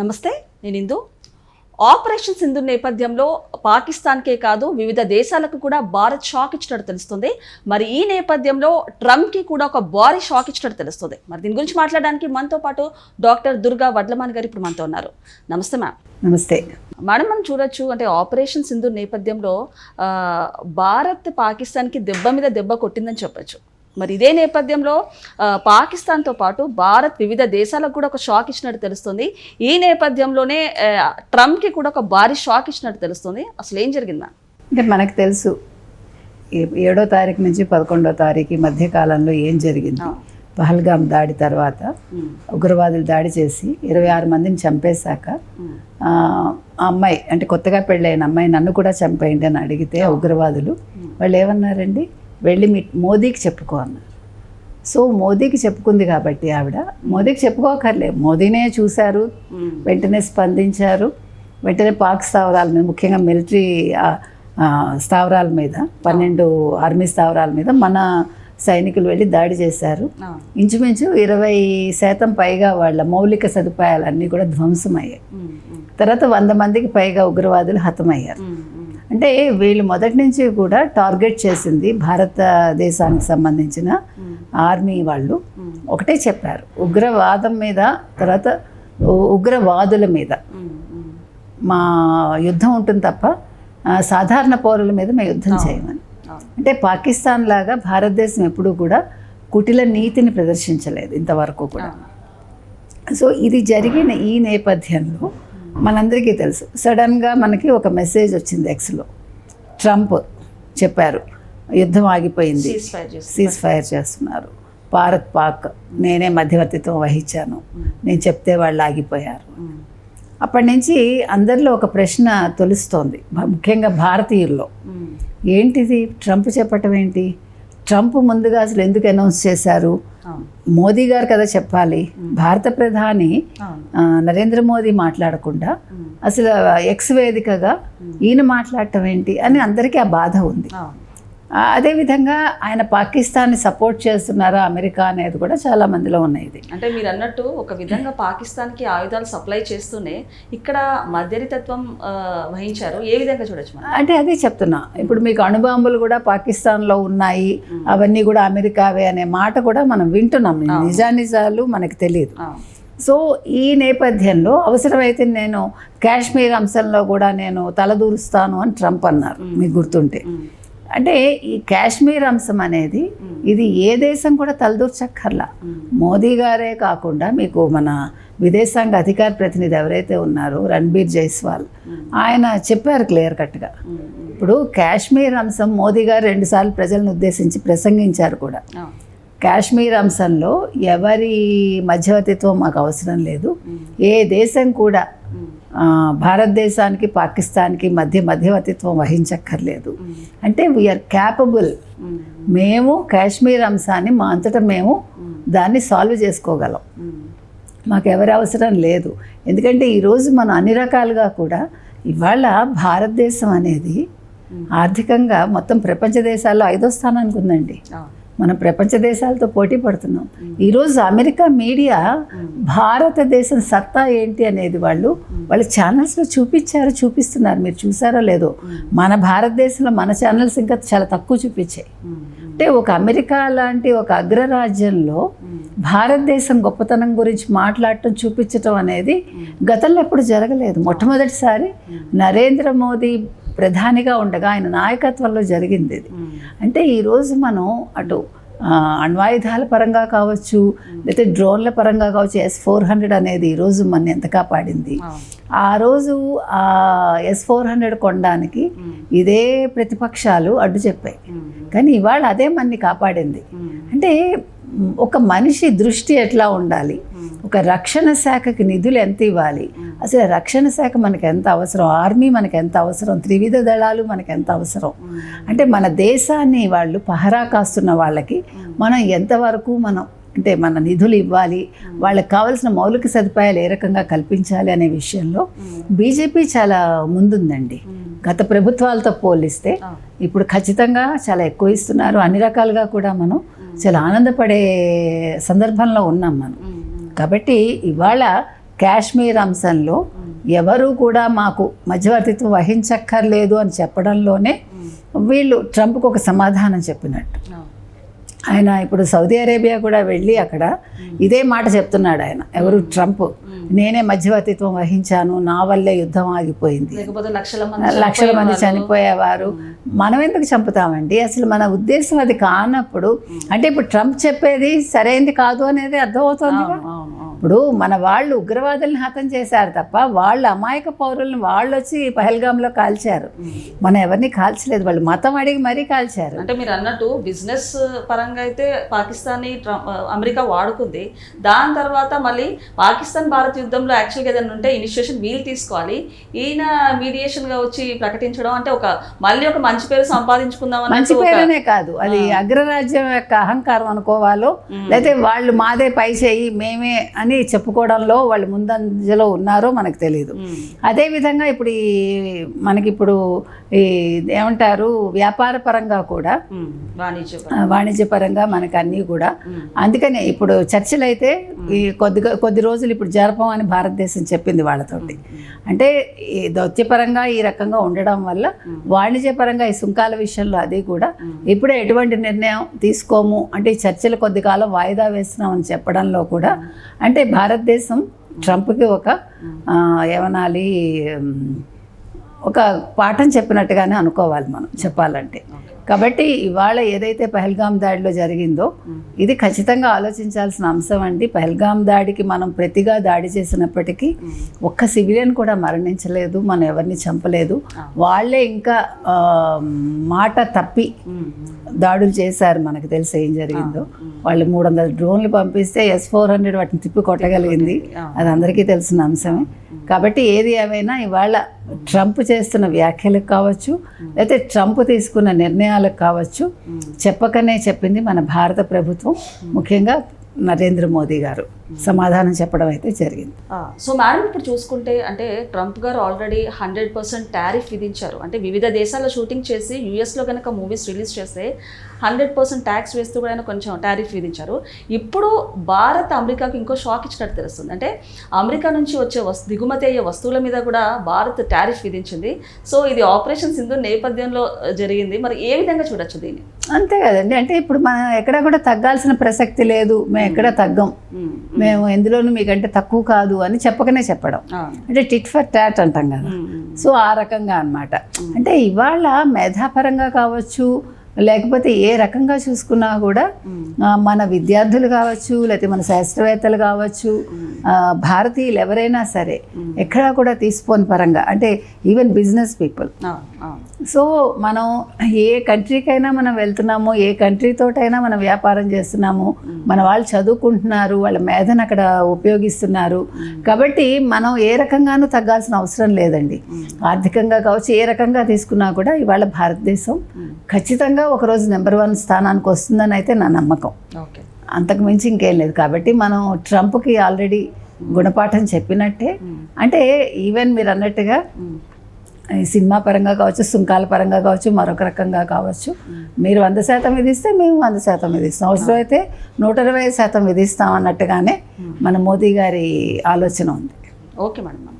నమస్తే నేను ఇందు. ఆపరేషన్ సింధు నేపథ్యంలో పాకిస్తాన్కే కాదు వివిధ దేశాలకు కూడా భారత్ షాక్ ఇచ్చినట్టు తెలుస్తుంది. మరి ఈ నేపథ్యంలో ట్రంప్కి కూడా ఒక భారీ షాక్ ఇచ్చినట్టు తెలుస్తుంది. మరి దీని గురించి మాట్లాడడానికి మనతో పాటు డాక్టర్ దుర్గా వడ్లమాన్ గారు ఇప్పుడు మనతో ఉన్నారు. నమస్తే మ్యామ్. నమస్తే. మేడం మనం చూడొచ్చు అంటే ఆపరేషన్ సింధు నేపథ్యంలో భారత్ పాకిస్తాన్కి దెబ్బ మీద దెబ్బ కొట్టిందని చెప్పొచ్చు. మరి ఇదే నేపథ్యంలో పాకిస్తాన్తో పాటు భారత్ వివిధ దేశాలకు కూడా ఒక షాక్ ఇచ్చినట్టు తెలుస్తుంది. ఈ నేపథ్యంలోనే ట్రంప్కి కూడా ఒక భారీ షాక్ ఇచ్చినట్టు తెలుస్తుంది. అసలు ఏం జరిగింది అంటే మనకు తెలుసు ఏడో తారీఖు నుంచి పదకొండో తారీఖు మధ్య కాలంలో ఏం జరిగింది. పహల్గాం దాడి తర్వాత ఉగ్రవాదులు దాడి చేసి ఇరవై ఆరు మందిని చంపేశాక అమ్మాయి అంటే కొత్తగా పెళ్ళైన అమ్మాయి నన్ను కూడా చంపేయండి అని అడిగితే ఉగ్రవాదులు వాళ్ళు ఏమన్నారండి? వెళ్ళి మీ మోదీకి చెప్పుకో అన్నారు. సో మోదీకి చెప్పుకుంది కాబట్టి ఆవిడ మోదీకి చెప్పుకోకర్లే. మోదీనే చూశారు వెంటనే స్పందించారు. వెంటనే పాక్ స్థావరాల మీద ముఖ్యంగా మిలిటరీ స్థావరాల మీద పన్నెండు ఆర్మీ స్థావరాల మీద మన సైనికులు వెళ్ళి దాడి చేశారు. ఇంచుమించు ఇరవై శాతం పైగా వాళ్ళ మౌలిక సదుపాయాలన్నీ కూడా ధ్వంసమయ్యాయి. తర్వాత వంద మందికి పైగా ఉగ్రవాదులు హతమయ్యారు. అంటే వీళ్ళు మొదటి నుంచి కూడా టార్గెట్ చేసింది భారతదేశానికి సంబంధించిన ఆర్మీ వాళ్ళు. ఒకటే చెప్పారు ఉగ్రవాదం మీద తర్వాత ఉగ్రవాదుల మీద. మా యుద్ధం ఉంటుంది తప్ప సాధారణ పౌరుల మీద మేము యుద్ధం చేయమని. అంటే పాకిస్తాన్ లాగా భారతదేశం ఎప్పుడూ కూడా కుటిల నీతిని ప్రదర్శించలేదు ఇంతవరకు కూడా. సో ఇది జరిగిన ఈ నేపథ్యంలో మనందరికీ తెలుసు. సడన్గా మనకి ఒక మెసేజ్ వచ్చింది ఎక్స్లో. ట్రంప్ చెప్పారు యుద్ధం ఆగిపోయింది. సీజ్ ఫైర్ చేస్తున్నారు. భారత్ పాక్ నేనే మధ్యవర్తిత్వం వహించాను. నేను చెప్తే వాళ్ళు ఆగిపోయారు. అప్పటి నుంచి అందరిలో ఒక ప్రశ్న తొలుస్తోంది ముఖ్యంగా భారతీయుల్లో. ఏంటిది? ట్రంప్ చెప్పటం ఏంటి? ట్రంప్ ముందుగా అసలు ఎందుకు అనౌన్స్ చేశారు? మోదీ గారు కదా చెప్పాలి. భారత ప్రధాని నరేంద్ర మోదీ మాట్లాడకుండా అసలు ఎక్స్ వేదికగా ఈయన మాట్లాడటం ఏంటి అని అందరికీ ఆ బాధ ఉంది. అదేవిధంగా ఆయన పాకిస్తాన్ని సపోర్ట్ చేస్తున్నారా అమెరికా అనేది కూడా చాలా మందిలో ఉన్నాయి ఇది. అంటే మీరు అన్నట్టు ఒక విధంగా పాకిస్తాన్కి ఆయుధాలు సప్లై చేస్తూనే ఇక్కడ మధ్యరితత్వం వహించారు. ఏ విధంగా చూడొచ్చు అంటే అదే చెప్తున్నా. ఇప్పుడు మీకు అణుబాంబులు కూడా పాకిస్తాన్లో ఉన్నాయి. అవన్నీ కూడా అమెరికావే అనే మాట కూడా మనం వింటున్నాం. నిజానిజాలు మనకు తెలియదు. సో ఈ నేపథ్యంలో అవసరమైతే నేను కాశ్మీర్ అంశంలో కూడా నేను తలదూరుస్తాను అని ట్రంప్ అన్నారు మీకు గుర్తుంటే. అంటే ఈ కాశ్మీర్ అంశం అనేది ఇది ఏ దేశం కూడా తలదూర్చక్కర్లా. మోదీ గారే కాకుండా మీకు మన విదేశాంగ అధికార ప్రతినిధి ఎవరైతే ఉన్నారో రణ్బీర్ జైస్వాల్ ఆయన చెప్పారు క్లియర్ కట్గా. ఇప్పుడు కాశ్మీర్ అంశం మోదీ గారు రెండుసార్లు ప్రజలను ఉద్దేశించి ప్రసంగించారు కూడా. కాశ్మీర్ అంశంలో ఎవరి మధ్యవర్తిత్వం మాకు అవసరం లేదు. ఏ దేశం కూడా భారతదేశానికి పాకిస్తాన్కి మధ్య మధ్యవర్తిత్వం వహించక్కర్లేదు. అంటే వీఆర్ క్యాపబుల్ మేము. కాశ్మీర్ అంశాన్ని మా అంతటా మేము దాన్ని సాల్వ్ చేసుకోగలం. మాకు ఎవరి అవసరం లేదు. ఎందుకంటే ఈరోజు మనం అన్ని రకాలుగా కూడా ఇవాళ భారతదేశం అనేది ఆర్థికంగా మొత్తం ప్రపంచ దేశాల్లో ఐదో స్థానానికి ఉందండి. మనం ప్రపంచ దేశాలతో పోటీ పడుతున్నాం. ఈరోజు అమెరికా మీడియా భారతదేశం సత్తా ఏంటి అనేది వాళ్ళు వాళ్ళ ఛానల్స్లో చూపించారు చూపిస్తున్నారు. మీరు చూసారో లేదో? మన భారతదేశంలో మన ఛానల్స్ ఇంకా చాలా తక్కువ చూపించాయి. అంటే ఒక అమెరికా లాంటి ఒక అగ్రరాజ్యంలో భారతదేశం గొప్పతనం గురించి మాట్లాడటం చూపించటం అనేది గతంలో ఎప్పుడు జరగలేదు. మొట్టమొదటిసారి నరేంద్ర మోదీ ప్రధానిగా ఉండగా ఆయన నాయకత్వంలో జరిగింది ఇది. అంటే ఈరోజు మనం అటు అణ్వాయుధాల పరంగా కావచ్చు లేకపోతే డ్రోన్ల పరంగా కావచ్చు ఎస్ ఫోర్ హండ్రెడ్ అనేది ఈరోజు మన ఎంత కాపాడింది ఆ. రోజు ఆ ఎస్ ఫోర్ హండ్రెడ్ కొనడానికి ఇదే ప్రతిపక్షాలు అడ్డు చెప్పాయి కానీ ఇవాళ అదే మనని కాపాడింది. అంటే ఒక మనిషి దృష్టి ఎట్లా ఉండాలి? ఒక రక్షణ శాఖకి నిధులు ఎంత ఇవ్వాలి? అసలు రక్షణ శాఖ మనకి ఎంత అవసరం? ఆర్మీ మనకి ఎంత అవసరం? త్రివిధ దళాలు మనకి ఎంత అవసరం? అంటే మన దేశాన్ని వాళ్ళు పహరా కాస్తున్న వాళ్ళకి మనం ఎంతవరకు మనం అంటే మన నిధులు ఇవ్వాలి? వాళ్ళకి కావాల్సిన మౌలిక సదుపాయాలు ఏ రకంగా కల్పించాలి అనే విషయంలో బీజేపీ చాలా ముందుందండి. గత ప్రభుత్వాలతో పోలిస్తే ఇప్పుడు ఖచ్చితంగా చాలా ఎక్కువ ఇస్తున్నారు. అన్ని రకాలుగా కూడా మనం చాలా ఆనందపడే సందర్భంలో ఉన్నాం మనం. కాబట్టి ఇవాళ కాశ్మీర్ అంశంలో ఎవరు కూడా మాకు మధ్యవర్తిత్వం వహించక్కర్లేదు అని చెప్పడంలోనే వీళ్ళు ట్రంప్కి ఒక సమాధానం చెప్పినట్టు. ఆయన ఇప్పుడు సౌదీ అరేబియా కూడా వెళ్ళి అక్కడ ఇదే మాట చెప్తున్నాడు ఆయన. ఎవరు ట్రంప్ నేనే మధ్యవర్తిత్వం వహించాను నా వల్లే యుద్ధం ఆగిపోయింది. లేకపోతే లక్షల మంది లక్షల మంది చనిపోయేవారు. మనం ఎందుకు చంపుతామండి? అసలు మన ఉద్దేశం అది కానప్పుడు అంటే ఇప్పుడు ట్రంప్ చెప్పేది సరైంది కాదు అనేది అవును. ఇప్పుడు మన వాళ్ళు ఉగ్రవాదుల్ని హతం చేశారు తప్ప వాళ్ళు అమాయక పౌరుల్ని వాళ్ళు వచ్చి పహల్గాంలో కాల్చారు మనం ఎవరిని కాల్చలేదు వాళ్ళు మతం అడిగి మరీ కాల్చారు. అంటే మీరు అన్నట్టు బిజినెస్ పరంగా అయితే పాకిస్తాన్ అమెరికా వాడుకుంది. దాని తర్వాత మళ్ళీ పాకిస్తాన్ భారత్ యుద్ధంలో యాక్చువల్గా ఏదైనా ఉంటే ఇనిషియేషన్ వీలు తీసుకోవాలి. ఈయన మీడియేషన్గా వచ్చి ప్రకటించడం అంటే ఒక మళ్ళీ ఒక మంచి పేరు సంపాదించుకుందాం మంచి పేరునే కాదు. అది అగ్రరాజ్యం యొక్క అహంకారం అనుకోవాలో లేకపోతే వాళ్ళు మాదే పై చేయి మేమే అని చెప్పుకోవడంలో వాళ్ళు ముందంజలో ఉన్నారో మనకు తెలియదు ఉమ్, అదే విధంగా ఇప్పుడు ఈ మనకి ఇప్పుడు ఈ ఏమంటారు వ్యాపార పరంగా కూడా వాణిజ్యపరంగా మనకు అన్నీ కూడా. అందుకనే ఇప్పుడు చర్చలు అయితే ఈ కొద్దిగా కొద్ది రోజులు ఇప్పుడు జరపం అని భారతదేశం చెప్పింది వాళ్ళతోటి. అంటే ఈ దౌత్యపరంగా ఈ రకంగా ఉండడం వల్ల వాణిజ్యపరంగా ఈ సుంకాల విషయంలో అది కూడా ఇప్పుడే ఎటువంటి నిర్ణయం తీసుకోము అంటే ఈ చర్చలు కొద్ది కాలం వాయిదా వేస్తున్నామని చెప్పడంలో కూడా అంటే భారతదేశం ట్రంప్కి ఒక ఏమనాలి ఒక పాఠం చెప్పినట్టుగానే అనుకోవాలి మనం చెప్పాలంటే. కాబట్టి ఇవాళ ఏదైతే పహల్గాం దాడిలో జరిగిందో ఇది ఖచ్చితంగా ఆలోచించాల్సిన అంశం అండి. పహల్గాం దాడికి మనం ప్రతిగా దాడి చేసినప్పటికీ ఒక్క సివిలియన్ కూడా మరణించలేదు మనం ఎవరిని చంపలేదు. వాళ్ళే ఇంకా మాట తప్పి దాడులు చేశారు మనకు తెలిసి ఏం జరిగిందో. వాళ్ళు మూడు వందల డ్రోన్లు పంపిస్తే ఎస్ ఫోర్ హండ్రెడ్ వాటిని తిప్పి కొట్టగలిగింది. అది అందరికీ తెలిసిన అంశమే. కాబట్టి ఏది ఏమైనా ఇవాళ ట్రంప్ చేస్తున్న వ్యాఖ్యలకు కావచ్చు లేకపోతే ట్రంప్ తీసుకున్న నిర్ణయాలకు కావచ్చు చెప్పకనే చెప్పింది మన భారత ప్రభుత్వం. ముఖ్యంగా నరేంద్ర మోదీ గారు. సమాధానం చెప్పడం అయితే జరిగింది. సో మేడం ఇప్పుడు చూసుకుంటే అంటే ట్రంప్ గారు ఆల్రెడీ హండ్రెడ్ పర్సెంట్ టారిఫ్ విధించారు. అంటే వివిధ దేశాల్లో షూటింగ్ చేసి యూఎస్లో కనుక మూవీస్ రిలీజ్ చేస్తే హండ్రెడ్ పర్సెంట్ ట్యాక్స్ వేస్తూ కూడా ఆయన కొంచెం టారిఫ్ విధించారు. ఇప్పుడు భారత్ అమెరికాకు ఇంకో షాక్ ఇచ్చినట్టు తెలుస్తుంది. అంటే అమెరికా నుంచి వచ్చే వస్తు దిగుమతి అయ్యే వస్తువుల మీద కూడా భారత్ టారిఫ్ విధించింది. సో ఇది ఆపరేషన్ సింధు నేపథ్యంలో జరిగింది. మరి ఏ విధంగా చూడొచ్చు దీన్ని? అంతే కదండి. అంటే ఇప్పుడు మనం ఎక్కడ కూడా తగ్గాల్సిన ప్రసక్తి లేదు. మేము ఎక్కడ తగ్గం. మేము. ఎందులోనూ మీకంటే తక్కువ కాదు అని చెప్పకనే చెప్పడం. అంటే టిట్ ఫర్ టాట్ అంటాం కదా. సో ఆ రకంగా అన్నమాట. అంటే ఇవాళ మేధాపరంగా కావచ్చు లేకపోతే ఏ రకంగా చూసుకున్నా కూడా మన విద్యార్థులు కావచ్చు లేకపోతే మన శాస్త్రవేత్తలు కావచ్చు భారతీయులు ఎవరైనా సరే ఎక్కడా కూడా తీసుకోని పరంగా అంటే ఈవెన్ బిజినెస్ పీపుల్ సో మనం ఏ కంట్రీకైనా మనం వెళ్తున్నాము ఏ కంట్రీతోటైనా మనం వ్యాపారం చేస్తున్నాము మన వాళ్ళు చదువుకుంటున్నారు వాళ్ళ మేధను అక్కడ ఉపయోగిస్తున్నారు. కాబట్టి మనం ఏ రకంగానూ తగ్గాల్సిన అవసరం లేదండి. ఆర్థికంగా కావచ్చు ఏ రకంగా తీసుకున్నా కూడా ఇవాళ భారతదేశం ఖచ్చితంగా ఒకరోజు నెంబర్ వన్ స్థానానికి వస్తుందని అయితే నా నమ్మకం. ఓకే. అంతకు మించి ఇంకేం లేదు. కాబట్టి మనం ట్రంప్కి ఆల్రెడీ గుణపాఠం చెప్పినట్టే. అంటే ఈవెన్ మీరు అన్నట్టుగా సినిమా పరంగా కావచ్చు సుంకాల పరంగా కావచ్చు మరొక రకంగా కావచ్చు. మీరు వంద శాతం విధిస్తే మేము వంద శాతం విధిస్తాం అవసరం అయితే నూట ఇరవై శాతం విధిస్తాం అన్నట్టుగానే మన మోదీ గారి ఆలోచన ఉంది. Okay madam.